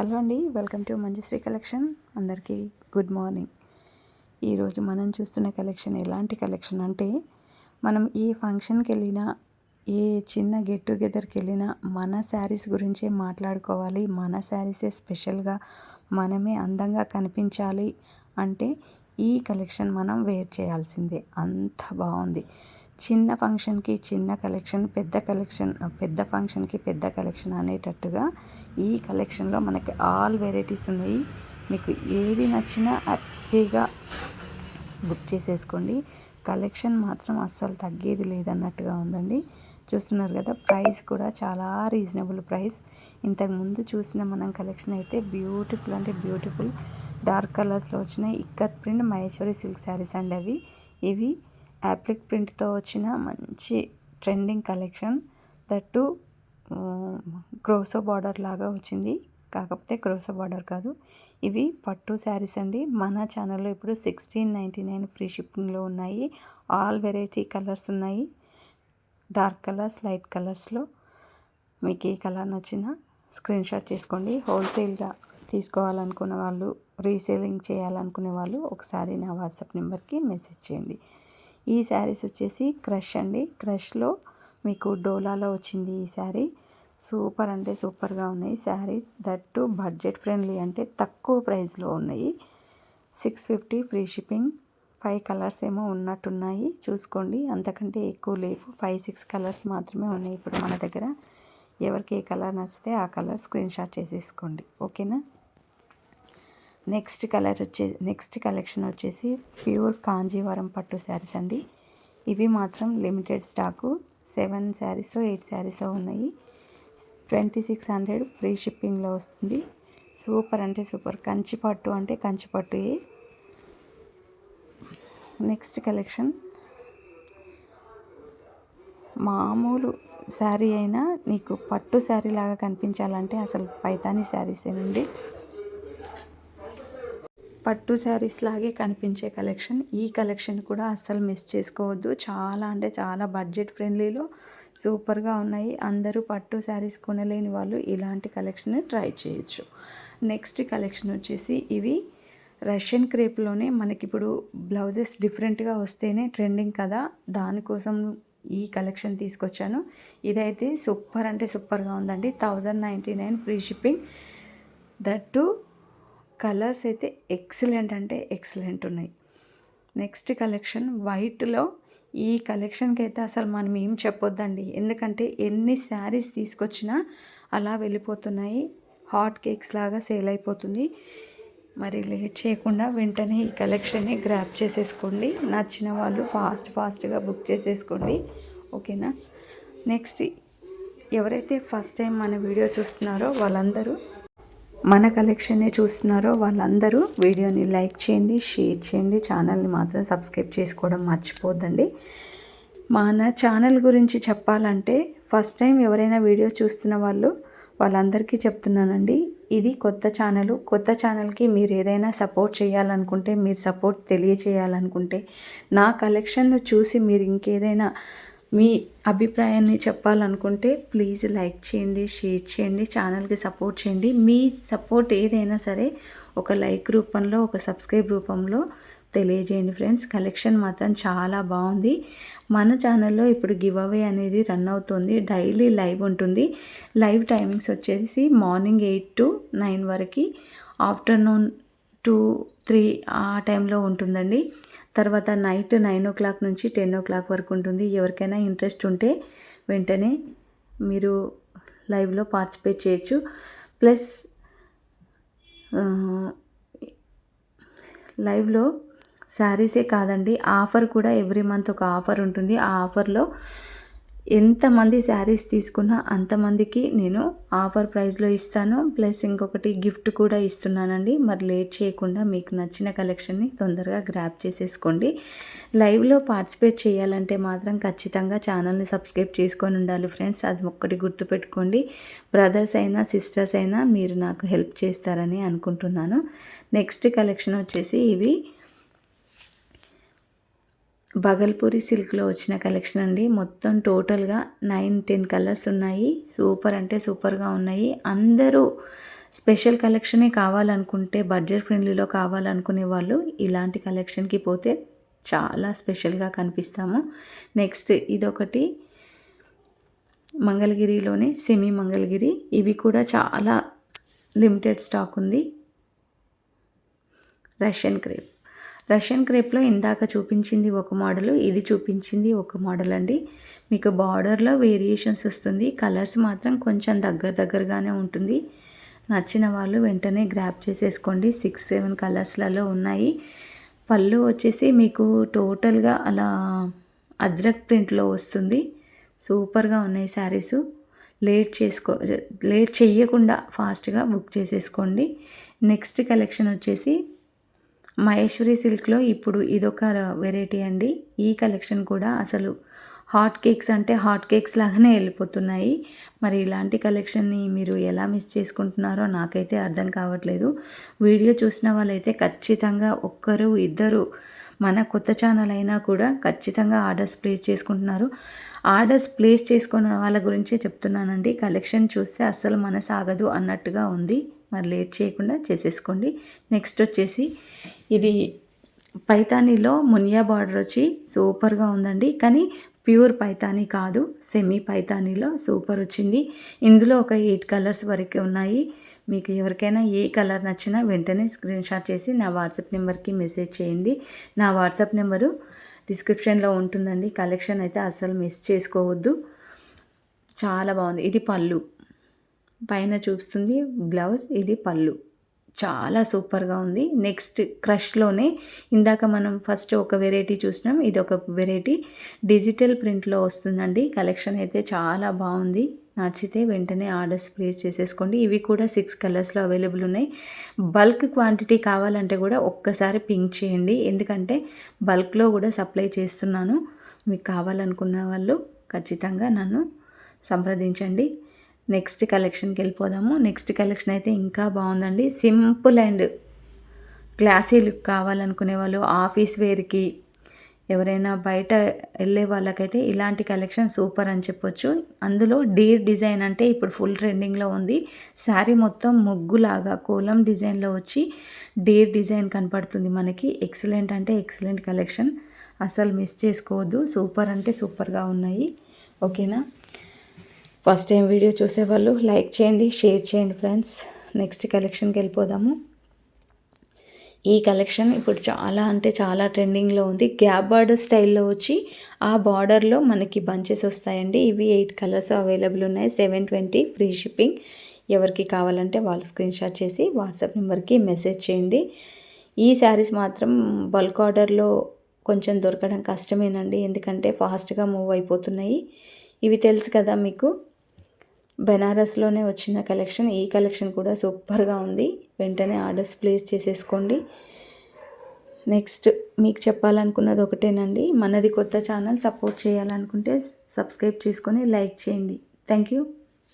Hello అండి welcome to Manjushree collection. అందరికీ good morning. ఈరోజు మనం చూస్తున్న కలెక్షన్ ఎలాంటి కలెక్షన్ అంటే మనం ఏ ఫంక్షన్కి వెళ్ళినా ఏ చిన్న గెట్ టుగెదర్కి వెళ్ళినా మన శారీస్ గురించే మాట్లాడుకోవాలి. మన శారీసే స్పెషల్గా మనమే అందంగా కనిపించాలి అంటే ఈ కలెక్షన్ మనం వేర్ చేయాల్సిందే. అంత బాగుంది. చిన్న ఫంక్షన్కి చిన్న కలెక్షన్ పెద్ద కలెక్షన్ పెద్ద ఫంక్షన్కి పెద్ద కలెక్షన్ అనేటట్టుగా ఈ కలెక్షన్లో మనకి ఆల్ వెరైటీస్ ఉన్నాయి. మీకు ఏది నచ్చినా హ్యాపీగా బుక్ చేసేసుకోండి. కలెక్షన్ మాత్రం అస్సలు తగ్గేది లేదన్నట్టుగా ఉందండి. చూస్తున్నారు కదా ప్రైస్ కూడా చాలా రీజనబుల్ ప్రైస్. ఇంతకుముందు చూసిన మనం కలెక్షన్ అయితే బ్యూటిఫుల్ అంటే బ్యూటిఫుల్. డార్క్ కలర్స్లో వచ్చినాయి ikat print Maheshwari silk sarees అండి అవి. ఇవి యాప్లిక్ ప్రింట్తో వచ్చిన మంచి ట్రెండింగ్ కలెక్షన్ దట్టు క్రోసో బార్డర్ లాగా వచ్చింది. కాకపోతే క్రోసో బార్డర్ కాదు. ఇవి పట్టు శారీస్ అండి. మన ఛానల్లో ఇప్పుడు సిక్స్టీన్ నైంటీ నైన్ ఫ్రీ షిప్పింగ్లో ఉన్నాయి. ఆల్ వెరైటీ కలర్స్ ఉన్నాయి. డార్క్ కలర్స్ లైట్ కలర్స్లో మీకు ఏ కలర్ నచ్చినా స్క్రీన్ షాట్ చేసుకోండి. హోల్సేల్గా తీసుకోవాలనుకున్న వాళ్ళు రీసేలింగ్ చేయాలనుకునే వాళ్ళు ఒకసారి నా వాట్సాప్ నెంబర్కి మెసేజ్ చేయండి. ఈ శారీస్ వచ్చేసి క్రష్ అండి. క్రష్లో మీకు డోలాలో వచ్చింది ఈ శారీ. సూపర్ అంటే సూపర్గా ఉన్నాయి. శారీ దట్టు బడ్జెట్ ఫ్రెండ్లీ అంటే తక్కువ ప్రైస్లో ఉన్నాయి. Six fifty free shipping. Five colours ఏమో ఉన్నట్టున్నాయి. చూసుకోండి. అంతకంటే ఎక్కువ లేవు. ఫైవ్ సిక్స్ కలర్స్ మాత్రమే ఉన్నాయి ఇప్పుడు మన దగ్గర. ఎవరికి ఏ కలర్ నచ్చితే ఆ కలర్ స్క్రీన్ షాట్ చేసేసుకోండి. ఓకేనా? నెక్స్ట్ కలర్ వచ్చే నెక్స్ట్ కలెక్షన్ వచ్చేసి ప్యూర్ కాంజీవరం పట్టు శారీస్ అండి. ఇవి మాత్రం limited stock. Seven sarees eight sarees ఉన్నాయి. ట్వంటీ సిక్స్ హండ్రెడ్ ఫ్రీ షిప్పింగ్లో వస్తుంది. సూపర్ అంటే సూపర్. కంచి పట్టు అంటే కంచి పట్టు నెక్స్ట్ కలెక్షన్. మామూలు శారీ అయినా నీకు పట్టు శారీ లాగా కనిపించాలంటే అసలు పైతాని శారీసేనండి. పట్టు శారీస్ లాగే కనిపించే కలెక్షన్. ఈ కలెక్షన్ కూడా అస్సలు మిస్ చేసుకోవద్దు. చాలా అంటే చాలా బడ్జెట్ ఫ్రెండ్లీలో సూపర్గా ఉన్నాయి. అందరూ పట్టు శారీస్ కొనలేని వాళ్ళు ఇలాంటి కలెక్షన్ ట్రై చేయొచ్చు. నెక్స్ట్ కలెక్షన్ వచ్చేసి ఇవి రష్యన్ క్రేప్లోనే మనకి ఇప్పుడు బ్లౌజెస్ డిఫరెంట్గా వస్తేనే ట్రెండింగ్ కదా. దానికోసం ఈ కలెక్షన్ తీసుకొచ్చాను. ఇదైతే సూపర్ అంటే సూపర్గా ఉందండి. Thousand ninety nine free shipping. That colours అయితే ఎక్సలెంట్ అంటే ఎక్సలెంట్ ఉన్నాయి. నెక్స్ట్ కలెక్షన్ వైట్లో ఈ కలెక్షన్కి అయితే అసలు మనం ఏం చెప్పొద్దండి. ఎందుకంటే ఎన్ని శారీస్ తీసుకొచ్చినా అలా వెళ్ళిపోతున్నాయి. హాట్ కేక్స్ లాగా సేల్ అయిపోతుంది. మరి లేట్ చేయకుండా వెంటనే ఈ కలెక్షన్ని గ్రాప్ చేసేసుకోండి. నచ్చిన వాళ్ళు ఫాస్ట్ ఫాస్ట్గా బుక్ చేసేసుకోండి. ఓకేనా? నెక్స్ట్ ఎవరైతే ఫస్ట్ టైం మన వీడియో చూస్తున్నారో వాళ్ళందరూ మన కలెక్షన్ని చూస్తున్నారో వాళ్ళందరూ వీడియోని లైక్ చేయండి షేర్ చేయండి ఛానల్ని మాత్రం సబ్స్క్రైబ్ చేసుకోవడం మర్చిపోద్దండి. మన ఛానల్ గురించి చెప్పాలంటే ఫస్ట్ టైం ఎవరైనా వీడియో చూస్తున్న వాళ్ళు వాళ్ళందరికీ చెప్తున్నానండి ఇది కొత్త ఛానల్. కొత్త ఛానల్కి మీరు ఏదైనా సపోర్ట్ చేయాలనుకుంటే మీరు సపోర్ట్ తెలియచేయాలనుకుంటే నా కలెక్షన్ను చూసి మీరు ఇంకేదైనా మీ అభిప్రాయాన్ని చెప్పాలనుకుంటే ప్లీజ్ లైక్ చేయండి షేర్ చేయండి ఛానల్కి సపోర్ట్ చేయండి. మీ సపోర్ట్ ఏదైనా సరే ఒక లైక్ రూపంలో ఒక సబ్స్క్రైబ్ రూపంలో తెలియజేయండి ఫ్రెండ్స్ కలెక్షన్ మాత్రం చాలా బాగుంది. మన ఛానల్లో ఇప్పుడు గివ్ అవే అనేది రన్ అవుతుంది. డైలీ లైవ్ ఉంటుంది. లైవ్ టైమింగ్స్ వచ్చేసి మార్నింగ్ ఎయిట్ టు నైన్ వరకు ఆఫ్టర్నూన్ టూ త్రీ ఆ టైంలో ఉంటుందండి. తర్వాత నైట్ నైన్ ఓ క్లాక్ నుంచి టెన్ ఓ క్లాక్ వరకు ఉంటుంది. ఎవరికైనా ఇంట్రెస్ట్ ఉంటే వెంటనే మీరు లైవ్లో పార్టిసిపేట్ చేయొచ్చు. ప్లస్ లైవ్లో శారీసే కాదండి. ఆఫర్ కూడా ఎవ్రీ మంత్ ఒక ఆఫర్ ఉంటుంది. ఆ ఆఫర్లో ఎంతమంది శారీస్ తీసుకున్నా అంతమందికి నేను ఆఫర్ ప్రైస్లో ఇస్తాను. ప్లస్ ఇంకొకటి గిఫ్ట్ కూడా ఇస్తున్నానండి. మరి లేట్ చేయకుండా మీకు నచ్చిన కలెక్షన్ని తొందరగా గ్రాప్ చేసేసుకోండి. లైవ్లో పార్టిసిపేట్ చేయాలంటే మాత్రం ఖచ్చితంగా ఛానల్ని సబ్స్క్రైబ్ చేసుకొని ఉండాలి ఫ్రెండ్స్. అది ఒక్కటి గుర్తుపెట్టుకోండి. బ్రదర్స్ అయినా సిస్టర్స్ అయినా మీరు నాకు హెల్ప్ చేస్తారని అనుకుంటున్నాను. నెక్స్ట్ కలెక్షన్ వచ్చేసి ఇవి బగల్పూరి సిల్క్లో వచ్చిన కలెక్షన్ అండి. మొత్తం టోటల్గా నైన్ టెన్ కలర్స్ ఉన్నాయి. సూపర్ అంటే సూపర్గా ఉన్నాయి. అందరూ స్పెషల్ కలెక్షనే కావాలనుకుంటే బడ్జెట్ ఫ్రెండ్లీలో కావాలనుకునే వాళ్ళు ఇలాంటి కలెక్షన్కి పోతే చాలా స్పెషల్గా కనిపిస్తాము. నెక్స్ట్ ఇదొకటి మంగళగిరిలోనే సెమీ మంగళగిరి. ఇవి కూడా చాలా లిమిటెడ్ స్టాక్ ఉంది. Russian crepe. రష్యన్ క్రేప్లో ఇందాక చూపించింది ఒక మోడల్ ఇది చూపించింది ఒక మోడల్ అండి. మీకు బార్డర్లో వేరియేషన్స్ వస్తుంది. కలర్స్ మాత్రం కొంచెం దగ్గర దగ్గరగానే ఉంటుంది. నచ్చిన వాళ్ళు వెంటనే గ్రాప్ చేసేసుకోండి. సిక్స్ సెవెన్ కలర్స్లలో ఉన్నాయి. పళ్ళు వచ్చేసి మీకు టోటల్గా అలా అజ్రక్ ప్రింట్లో వస్తుంది. సూపర్గా ఉన్నాయి శారీస్. లేట్ చేసుకో లేట్ చేయకుండా ఫాస్ట్గా బుక్ చేసేసుకోండి. నెక్స్ట్ కలెక్షన్ వచ్చేసి మహేశ్వరి సిల్క్లో ఇప్పుడు ఇదొక వెరైటీ అండి. ఈ కలెక్షన్ కూడా అసలు హాట్ కేక్స్ అంటే హాట్ కేక్స్ లాగానే వెళ్ళిపోతున్నాయి. మరి ఇలాంటి కలెక్షన్ని మీరు ఎలా మిస్ చేసుకుంటున్నారో నాకైతే అర్థం కావట్లేదు. వీడియో చూసిన వాళ్ళైతే ఖచ్చితంగా ఒక్కరు ఇద్దరు మన కొత్త ఛానల్ అయినా కూడా ఖచ్చితంగా ఆర్డర్స్ ప్లేస్ చేసుకుంటున్నారు. ఆర్డర్స్ ప్లేస్ చేసుకున్న వాళ్ళ గురించే చెప్తున్నానండి. కలెక్షన్ చూస్తే అస్సలు మనసాగదు అన్నట్టుగా ఉంది. మరి లేట్ చేయకుండా చేసేసుకోండి. నెక్స్ట్ వచ్చేసి ఇది పైతానీలో మునియా బార్డర్ వచ్చి సూపర్గా ఉందండి. కానీ ప్యూర్ పైతానీ కాదు సెమీ పైతానీలో సూపర్ వచ్చింది. ఇందులో ఒక ఎయిట్ కలర్స్ వరకు ఉన్నాయి. మీకు ఎవరికైనా ఏ కలర్ నచ్చినా వెంటనే స్క్రీన్ షాట్ చేసి నా వాట్సాప్ నెంబర్కి మెసేజ్ చేయండి. నా వాట్సాప్ నెంబరు డిస్క్రిప్షన్లో ఉంటుందండి. కలెక్షన్ అయితే అసలు మిస్ చేసుకోవద్దు. చాలా బాగుంది. ఇది పళ్ళు. పైన చూస్తుంది బ్లౌజ్ ఇది పళ్ళు. చాలా సూపర్గా ఉంది. నెక్స్ట్ క్రష్లోనే ఇందాక మనం ఫస్ట్ ఒక వెరైటీ చూసినాం. ఇది ఒక వెరైటీ డిజిటల్ ప్రింట్లో వస్తుందండి. కలెక్షన్ అయితే చాలా బాగుంది. నచ్చితే వెంటనే ఆర్డర్స్ ప్లేస్ చేసేసుకోండి. ఇవి కూడా సిక్స్ కలర్స్లో అవైలబుల్ ఉన్నాయి. బల్క్ క్వాంటిటీ కావాలంటే కూడా ఒక్కసారి పింక్ చేయండి. ఎందుకంటే బల్క్లో కూడా సప్లై చేస్తున్నాను. మీకు కావాలనుకున్న వాళ్ళు ఖచ్చితంగా నన్ను సంప్రదించండి. నెక్స్ట్ కలెక్షన్కి వెళ్ళిపోదాము. నెక్స్ట్ కలెక్షన్ అయితే ఇంకా బాగుందండి. సింపుల్ అండ్ క్లాసీ లుక్ కావాలనుకునే వాళ్ళు ఆఫీస్ వేర్కి ఎవరైనా బయట వెళ్ళే వాళ్ళకైతే ఇలాంటి కలెక్షన్ సూపర్ అని చెప్పొచ్చు. అందులో డీర్ డిజైన్ అంటే ఇప్పుడు ఫుల్ ట్రెండింగ్లో ఉంది. శారీ మొత్తం ముగ్గులాగా కోలం డిజైన్లో వచ్చి డీర్ డిజైన్ కనపడుతుంది మనకి. ఎక్సలెంట్ అంటే ఎక్సలెంట్ కలెక్షన్. అసలు మిస్ చేసుకోవద్దు. సూపర్ అంటే సూపర్గా ఉన్నాయి. ఓకేనా? ఫస్ట్ టైం వీడియో చూసేవాళ్ళు లైక్ చేయండి షేర్ చేయండి ఫ్రెండ్స్. నెక్స్ట్ కలెక్షన్కి వెళ్ళిపోదాము. ఈ కలెక్షన్ ఇప్పుడు చాలా అంటే చాలా ట్రెండింగ్లో ఉంది. గ్యాప్ బార్డర్ స్టైల్లో వచ్చి ఆ బార్డర్లో మనకి బంచెస్ వస్తాయండి. ఇవి ఎయిట్ కలర్స్ అవైలబుల్ ఉన్నాయి. Seven twenty free shipping. ఎవరికి కావాలంటే వాళ్ళు స్క్రీన్ షాట్ చేసి వాట్సాప్ నెంబర్కి మెసేజ్ చేయండి. ఈ శారీస్ మాత్రం బల్క్ ఆర్డర్లో కొంచెం దొరకడం కష్టమేనండి. ఎందుకంటే ఫాస్ట్గా మూవ్ అయిపోతున్నాయి. ఇవి తెలుసు కదా మీకు? బెనారస్లోనే వచ్చిన కలెక్షన్. ఈ కలెక్షన్ కూడా సూపర్గా ఉంది. వెంటనే ఆర్డర్స్ ప్లేస్ చేసేసుకోండి. నెక్స్ట్ మీకు చెప్పాలనుకున్నది ఒకటేనండి. మనది కొత్త ఛానల్ సపోర్ట్ చేయాలనుకుంటే సబ్స్క్రైబ్ చేసుకొని లైక్ చేయండి. Thank you